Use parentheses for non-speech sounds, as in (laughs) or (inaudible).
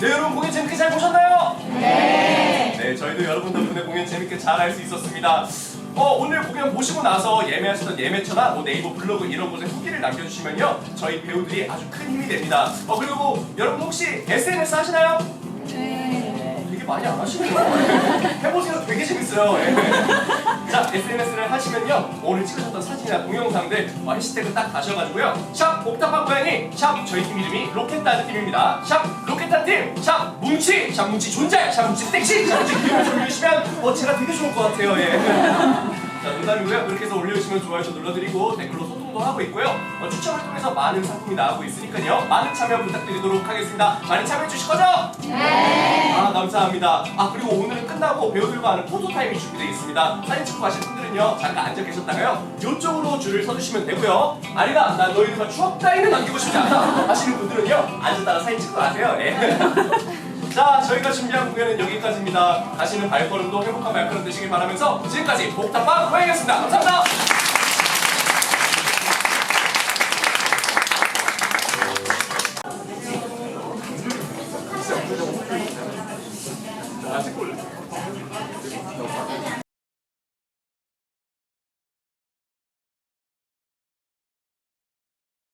네, 여러분 공연 재밌게 잘 보셨나요? 네. 네, 저희도 여러분 덕분에 공연 재밌게 잘 할 수 있었습니다. 어, 오늘 공연 보시고 나서 예매하셨던 예매처나 뭐 네이버 블로그 이런 곳에 후기를 남겨주시면요. 저희 배우들이 아주 큰 힘이 됩니다. 어, 그리고 여러분 혹시 SNS 하시나요? 네. 되게 많이 안 하시네요. (laughs) 해보세요. 되게 재밌어요. 예. 자, SNS를 하시면요. 오늘 찍으셨던 사진이나 동영상들 뭐 해시태그 딱 가셔가지고요. 샵 옥탑방 고양이, 샵 저희 팀 이름이 로켓다드 팀입니다. 샵 로켓단 팀, 샵 뭉치, 샵 뭉치 존재, 샵 뭉치. 섹시, 샵 뭉치. 기분을 좀 올려주시면 어, 제가 되게 좋을 것 같아요. 예. 자, 농담이고요. 그렇게 해서 올려주시면 좋아요도 눌러드리고 댓글로 소통도 하고 있고요. 어, 추첨을 통해서 많은 상품이 나가고 있으니까요. 많은 참여 부탁드리도록 하겠습니다. 많이 참여해 주실 거죠? 네. 아, 감사합니다. 아, 그리고 오늘은 끝나고 배우들과 하는 포토타임이 준비되어 있습니다. 사진 찍고 가실 분들은요, 잠깐 앉아 계셨다가요, 이쪽으로 줄을 서주시면 되고요. 아니다, 나 너희들과 추억 따위는 남기고 싶지 않다 하시는 분들은요, 앉았다가 사진 찍고 가세요. 예. (laughs) 자, 저희가 준비한 공연은 여기까지입니다. 다시는 발걸음도 행복한 발걸음 되시길 바라면서 지금까지 목탑방 고양이였습니다. 감사합니다. 아직 골.